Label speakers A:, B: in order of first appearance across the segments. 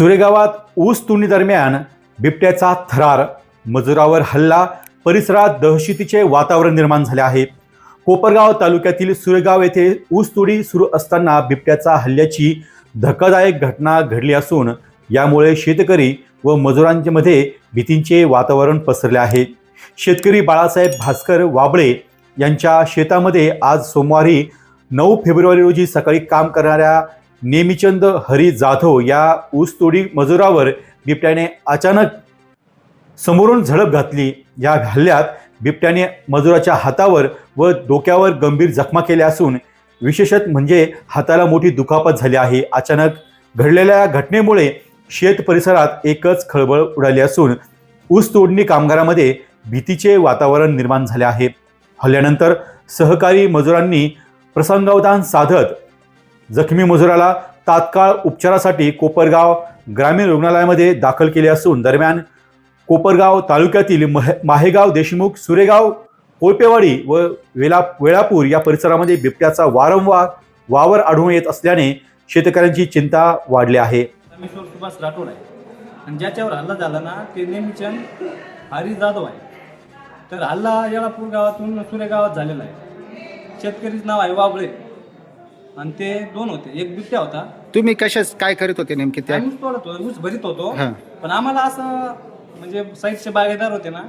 A: सुरेगावात ऊस तुणी दरम्यान बिबट्याचा थरार. मजुरावर हल्ला. परिसरात दहशतीचे वातावरण निर्माण झाले आहे. कोपरगाव तालुक्यातील सुरेगाव येथे ऊस तोडी सुरू असताना बिबट्याचा हल्ल्याची धक्कादायक घटना घडली असून यामुळे शेतकरी व मजुरांमध्ये भीतींचे वातावरण पसरले आहे. शेतकरी बाळासाहेब भास्कर वाबळे यांच्या शेतामध्ये आज सोमवारी नऊ फेब्रुवारी रोजी सकाळी काम करणाऱ्या नेमीचंद हरी जाधव या ऊसतोडी मजुरावर बिबट्याने अचानक समोरून झडप घातली. या हल्ल्यात बिबट्याने मजुराच्या हातावर व डोक्यावर गंभीर जखमा केल्या असून विशेषत म्हणजे हाताला मोठी दुखापत झाली आहे. अचानक घडलेल्या घटनेमुळे शेत परिसरात एकच खळबळ उडाली असून ऊस तोडणी कामगारामध्ये भीतीचे वातावरण निर्माण झाले आहे. हल्ल्यानंतर सहकारी मजुरांनी प्रसंगावधान साधत जखमी मजुराला तात्काळ उपचारासाठी कोपरगाव ग्रामीण रुग्णालयामध्ये दाखल केले असून दरम्यान कोपरगाव तालुक्यातील मह माहेगाव देशमुख सुरेगाव कोळपेवाडी व वेला वेळापूर या परिसरामध्ये बिबट्याचा वारंवार वावर आढळून येत असल्याने शेतकऱ्यांची चिंता वाढली आहे.
B: रामेश्वर सुभाष राठोड आहे. आणि ज्याच्यावर हल्ला झाला ना ते नेहमीचंद हरी जाधव आहे. तर हल्ला येळापूर गावातून सुरे गावात झालेला आहे. शेतकरीचं नाव आहे वाबळे आणि ते दोन होते. एक बिबट्या होता.
C: तुम्ही कशाच काय करीत होते नेमके त्या?
B: आम्ही ऊस तोडत होतो ऊस भरीत होतो.
C: हा.
B: पण आम्हाला असं म्हणजे साईडचे बागेदार होते ना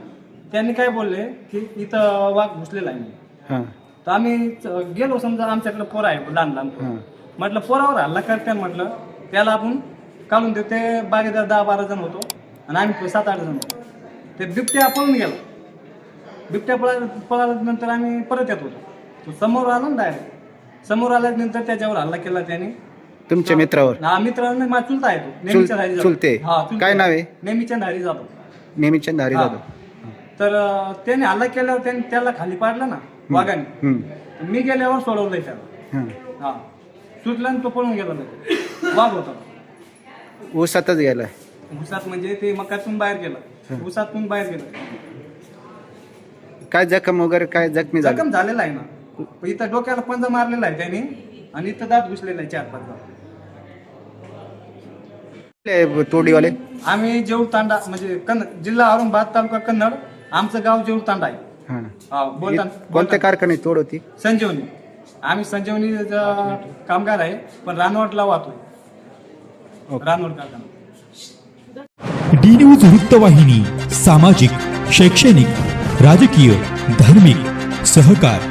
B: त्यांनी काय बोलले की इथं वाघ घुसलेला आहे म्हणे.
C: हां.
B: तर आम्ही च- गेलो समजा आमच्याकडे पोरं आहे लहान लहान पोरं.
C: हां.
B: म्हटलं पोरावर हल्ला करते म्हटलं. त्याला आपण काढून देऊ. ते बागेदार दहा बारा जण होतो आणि आम्ही सात आठ जण होतो. ते बिबट्या पळून गेला. बिबट्या पळा पळाल्यानंतर आम्ही परत येत होतो. तो समोर आला ना डायरेक्ट समोर आल्यानंतर त्याच्यावर हल्ला केला त्याने.
C: तुमच्या मित्रावर?
B: हा मित्रांनी चुलता आहे तो. नेहमीच्या धारी जातो.
C: चुलते?
B: हा चुलते.
C: काय नाव आहे?
B: नेहमीच्या धारी जातो.
C: नेहमीच्या धारी
B: हा.
C: जाधव
B: तर अं, त्याने हल्ला केल्यावर त्याने त्याला खाली पाडलं ना वाघाने.
C: हम्म.
B: मी गेल्यावर सोडवलंय त्याला.
C: हां.
B: हा. सुटला आणि तो पळून गेला लगेच. वाघ होता.
C: ऊसातच गेलाय
B: उसात म्हणजे ते मकातून बाहेर गेला. उसातून बाहेर गेला.
C: काय जखम वगैरे काय जखमी झालं?
B: जखम झालेला आहे ना. पण इथं डोक्याला पंजा मारलेला आहे त्याने आणि इथं दात घुसलेला आहे चार पाच दात.
C: कुठले तोडीवाले?
B: आम्ही जेऊर तांडा म्हणजे कन्न जिल्हा औरंगाबाद तालुका कन्नड आमचं गाव जेऊर तांडा आहे.
C: हां.
B: हा, बोलता
C: कोणत्या कारखान्यात तोड होती?
B: संजीवनी. आम्ही संजीवनी कामगार आहे पण रानवटला वाहतोय.
C: ओके.
B: रानवट कारखाना.
D: डी न्यूज वृत्तवाहिनी सामाजिक शैक्षणिक राजकीय धार्मिक सहकार.